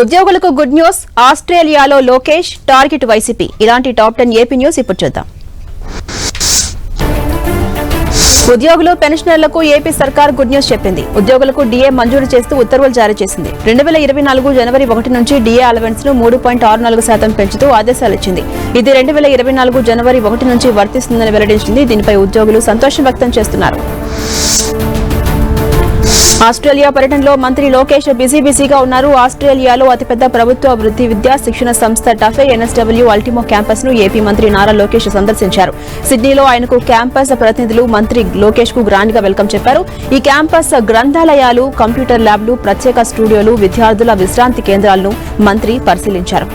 ఉద్యోగులకు good news. ఆస్ట్రేలియాలో Lokesh target YCP. ఇలాంటి టాప్ టెన్ ఏపీ న్యూస్ ఇప్పుడు చూద్దాం. ఉద్యోగులు పెన్షనర్లకు ఏపీ సర్కార్ గుడ్ న్యూస్ చెప్పింది. ఉద్యోగులకు డీఏ మంజూరు చేస్తూ ఉత్తర్వులు జారీ చేసింది. రెండు వేల ఇరవై నాలుగు జనవరి ఒకటి నుంచి డీఏ అలవెన్స్ను మూడు పాయింట్ ఆరు నాలుగు శాతం పెంచుతూ ఆదేశాలు ఇచ్చింది. ఇది రెండు వేల ఇరవై నాలుగు జనవరి ఒకటి నుంచి వర్తిస్తుందని వెల్లడించింది. దీనిపై ఉద్యోగులు సంతోషం వ్యక్తం చేస్తున్నారు. ఆస్ట్రేలియా పర్యటనలో మంత్రి లోకేష్ బిజీ బిజీగా ఉన్నారు. ఆస్ట్రేలియాలో అతిపెద్ద ప్రభుత్వ అభివృద్ధి విద్యా శిక్షణ సంస్థ టఫే ఎన్ఎస్డబ్ల్యూ అల్టిమో క్యాంపస్ను ఏపీ మంత్రి నారా లోకేష్ సందర్శించారు. సిడ్నీలో ఆయనకు క్యాంపస్ ప్రతినిధులు మంత్రి లోకేష్కు గ్రాండ్గా వెల్కమ్ చెప్పారు. ఈ క్యాంపస్ గ్రంథాలయాలు కంప్యూటర్ ల్యాబ్లు ప్రత్యేక స్టూడియోలు విద్యార్థుల విశ్రాంతి కేంద్రాలను మంత్రి పరిశీలించారు.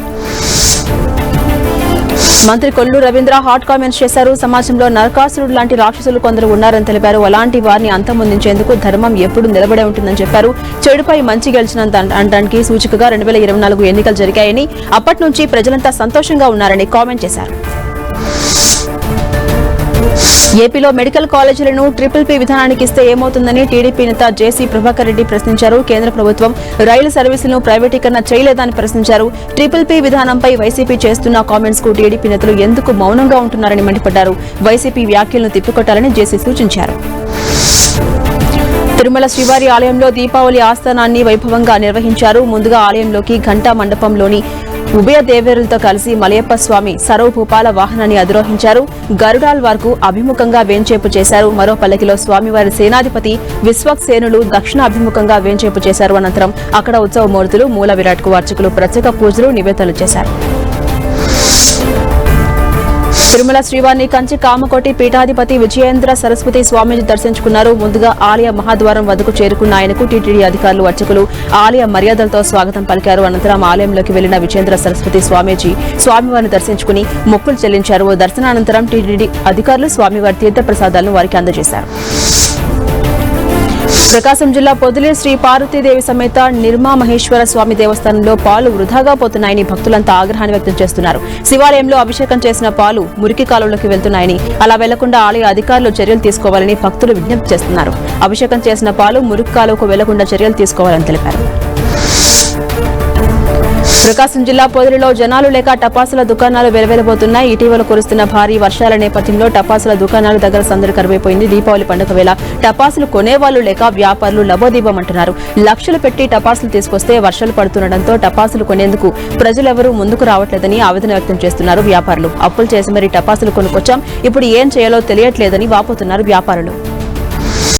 మంత్రి కొల్లు రవీంద్ర హాట్ కామెంట్స్ చేశారు. సమాజంలో నరకాసురుడు లాంటి రాక్షసులు కొందరు ఉన్నారని తెలిపారు. అలాంటి వారిని అంతమొందించేందుకు ధర్మం ఎప్పుడు నిలబడే ఉంటుందని చెప్పారు. చెడుపై మంచి గెలిచినంత అనడానికి సూచికగా రెండు వేల ఇరవై నాలుగు ఎన్నికలు జరిగాయని అప్పటి నుంచి ప్రజలంతా సంతోషంగా ఉన్నారని కామెంట్ చేశారు. ఏపీలో మెడికల్ కాలేజీలను ట్రిపుల్ పీ విధానానికి ఇస్తే ఏమవుతుందని టీడీపీ నేత జేసీ ప్రభాకర్ రెడ్డి ప్రశ్నించారు. కేంద్ర ప్రభుత్వం రైలు సర్వీసులను ప్రైవేటీకరణ చేయలేదని ప్రశ్నించారు. ట్రిపుల్ పీ విధానంపై వైసీపీ చేస్తున్న కామెంట్స్కు టీడీపీ నేతలు ఎందుకు మౌనంగా ఉంటున్నారని మండిపడ్డారు. వైసీపీ వ్యాఖ్యలను తిప్పికొట్టాలని జేసీ సూచించారు. తిరుమల శ్రీవారి ఆలయంలో దీపావళి ఆస్థానాన్ని వైభవంగా నిర్వహించారు. ముందుగా ఆలయంలోకి ఘంటా మండపంలోని ఉభయ దేవేరులతో కలిసి మలయప్ప స్వామి సర్వభూపాల వాహనాన్ని అధిరోహించారు. గరుడాల్ వరకు అభిముఖంగా వేంచేపు చేశారు. మరో పల్లకిలో స్వామివారి సేనాధిపతి విశ్వక్సేనులు దక్షిణ అభిముఖంగా వేంచేపు చేశారు. అనంతరం అక్కడ ఉత్సవ మూర్తులు మూల విరాట్కు అర్చకులు ప్రత్యేక పూజలు నివేదనలు చేశారు. తిరుమల శ్రీవారిని కంచి కామకోటి పీఠాధిపతి విజయేంద్ర సరస్వతి స్వామిని దర్శించుకున్నారు. ముందుగా ఆలయ మహాద్వారం వద్దకు చేరుకున్న ఆయనకు టీటీడీ అధికారులు అర్చకులు ఆలయ మర్యాదలతో స్వాగతం పలికారు. అనంతరం ఆలయంలోకి వెళ్ళిన విజేంద్ర సరస్వతి స్వామీజీ స్వామివారిని దర్శించుకుని మొక్కులు చెల్లించారు. దర్శనానంతరం టీటీడీ అధికారులు స్వామివారి తీర్థప్రసాదాలను వారికి అందజేశారు. ప్రకాశం జిల్లా పొదిలి శ్రీ పార్వతీదేవి సమేత నిర్మా మహేశ్వర స్వామి దేవస్థానంలో పాలు వృధాగా పోతున్నాయని భక్తులంతా ఆగ్రహాన్ని వ్యక్తం చేస్తున్నారు. శివాలయంలో అభిషేకం చేసిన పాలు మురికి కాలువలోకి వెళ్తున్నాయని అలా వెళ్ళకుండా ఆలయ అధికారులు చర్యలు తీసుకోవాలని భక్తులు విజ్ఞప్తి చేస్తున్నారు. అభిషేకం చేసిన పాలు మురికి కాలువకు వెళ్ళకుండా చర్యలు తీసుకోవాలని తెలిపారు. ప్రకాశం జిల్లా పొదిలిలో జనాలు లేక టపాసుల దుకాణాలు వెలవెలబోతున్నాయి. ఇటీవల కురుస్తున్న భారీ వర్షాల నేపథ్యంలో టపాసుల దుకాణాల దగ్గర సందడి కరువైపోయింది. దీపావళి పండుగ వేళ టపాసులు కొనేవాళ్ళు లేక వ్యాపారులు లబోదీపమంటున్నారు. లక్షలు పెట్టి టపాసులు తీసుకొస్తే వర్షాలు పడుతుండటంతో టపాసులు కొనేందుకు ప్రజలెవరూ ముందుకు రావట్లేదని ఆవేదన వ్యక్తం చేస్తున్నారు వ్యాపారులు. అప్పులు చేసి మరి టపాసులు కొనుక్కొచ్చాం. ఇప్పుడు ఏం చేయాలో తెలియట్లేదని వాపోతున్నారు వ్యాపారులు.